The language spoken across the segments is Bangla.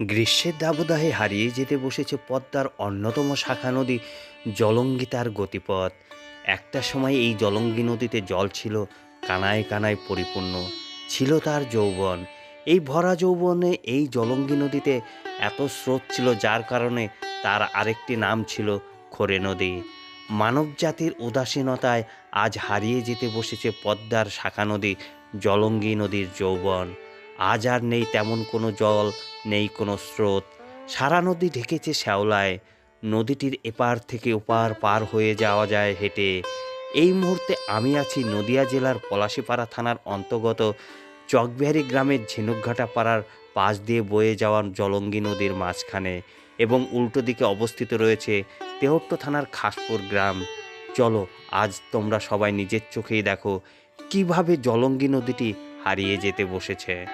গ্রীষ্মের দাবদাহে হারিয়ে যেতে বসেছে পদ্মার অন্যতম শাখা নদী জলঙ্গি তার গতিপথ। একটা সময় এই জলঙ্গি নদীতে জল ছিল কানায় কানায় পরিপূর্ণ, ছিল তার যৌবন। এই ভরা যৌবনে এই জলঙ্গি নদীতে এত স্রোত ছিল যার কারণে তার আরেকটি নাম ছিল খোরে নদী। মানব জাতির উদাসীনতায় আজ হারিয়ে যেতে বসেছে পদ্মার শাখা নদী জলঙ্গি নদীর যৌবন। আজ আর নেই তেমন কোনো জল নেই কোনো স্রোত। সারা নদী ঢেকেছে শ্যাওলায়। নদীটির এপার থেকে ওপার পার হয়ে যাওয়া যায় হেঁটে। এই মুহূর্তে আমি আছি নদিয়া জেলার পলাশিপাড়া থানার অন্তর্গত চকবিহারি গ্রামের ঝিনুকঘাটা পাড়ার পাশ দিয়ে বয়ে যাওয়া জলঙ্গি নদীর মাঝখানে এবং উল্টো দিকে অবস্থিত রয়েছে তেহট্ট থানার খাসপুর গ্রাম। চলো, আজ তোমরা সবাই নিজের চোখেই দেখো কীভাবে জলঙ্গি নদীটি হারিয়ে যেতে বসেছে।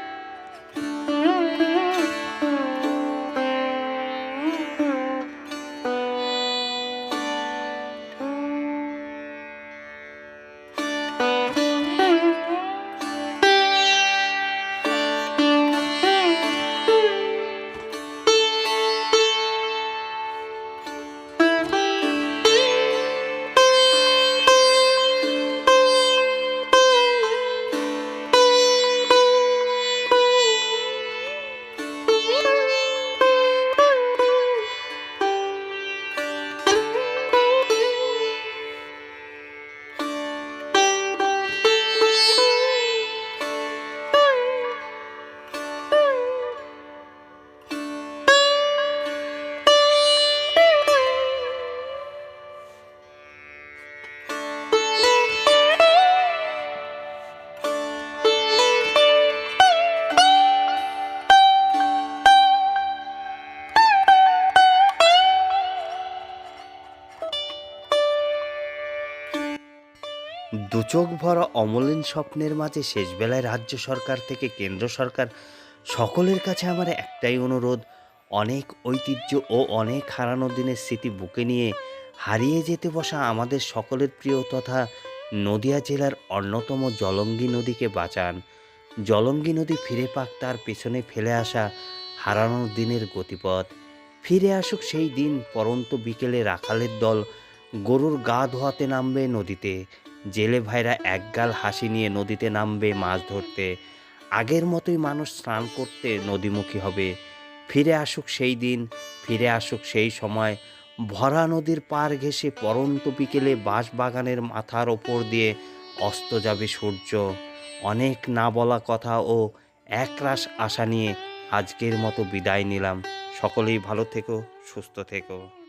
দুচোখ ভরা অমলিন স্বপ্নের মাঝে শেষবেলায় রাজ্য সরকার থেকে কেন্দ্র সরকার, সকলের কাছে আমার একটাই অনুরোধ, অনেক ঐতিহ্য ও অনেক হারানো দিনের স্মৃতি বুকে নিয়ে হারিয়ে যেতে বসা আমাদের সকলের প্রিয় তথা নদিয়া জেলার অন্যতম জলঙ্গি নদীকে বাঁচান। জলঙ্গি নদী ফিরে পাক তার পেছনে ফেলে আসা হারানো দিনের গতিপথ। ফিরে আসুক সেই দিন পরন্ত বিকেলে রাখালের দল গরুর গা ধোয়াতে নামবে নদীতে। জেলে ভাইরা একগাল হাসি নিয়ে নদীতে নামবে মাছ ধরতে। আগের মতোই মানুষ স্নান করতে নদীমুখী হবে। ফিরে আসুক সেই দিন, ফিরে আসুক সেই সময়। ভরা নদীর পার ঘেঁষে পরন্ত বিকেলে বাঁশবাগানের মাথার ওপর দিয়ে অস্ত যাবে সূর্য। অনেক না বলা কথা ও একরাশ আশা নিয়ে আজকের মতো বিদায় নিলাম। সকলেই ভালো থেকো, সুস্থ থেকো।